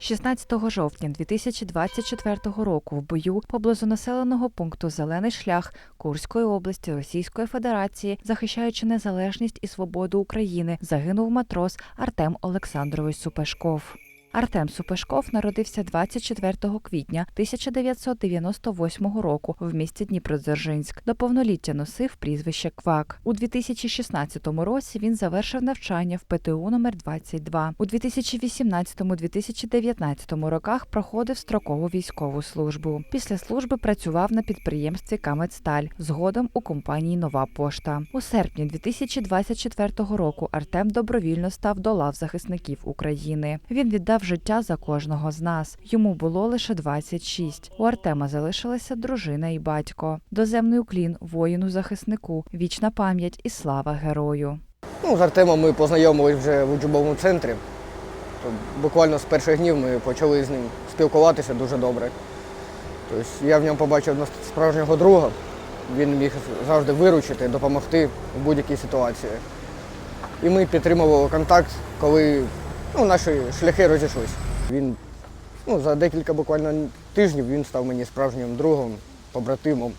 16 жовтня 2024 року в бою поблизу населеного пункту Зелений шлях Курської області Російської Федерації, захищаючи незалежність і свободу України, загинув матрос Артем Олександрович Супешков. Артем Супешков народився 24 квітня 1998 року в місті Дніпродзержинськ. До повноліття носив прізвище Квак. У 2016 році він завершив навчання в ПТУ номер 22 У 2018-2019 роках проходив строкову військову службу. Після служби працював на підприємстві Камецсталь, згодом у компанії Нова пошта. У серпні 2024 року Артем добровільно став до лав захисників України. Він віддав життя за кожного з нас. Йому було лише 26. У Артема залишилася дружина і батько. Доземний уклін воїну захиснику, вічна пам'ять і слава герою. Ну, з Артемом ми познайомились вже в учбовому центрі. Буквально з перших днів ми почали з ним спілкуватися дуже добре. Тобто я в ньому побачив справжнього друга. Він міг завжди виручити, допомогти в будь-якій ситуації. І ми підтримували контакт, коли ну, наші шляхи розійшлися. Він ну, за декілька буквально тижнів він став мені справжнім другом, побратимом.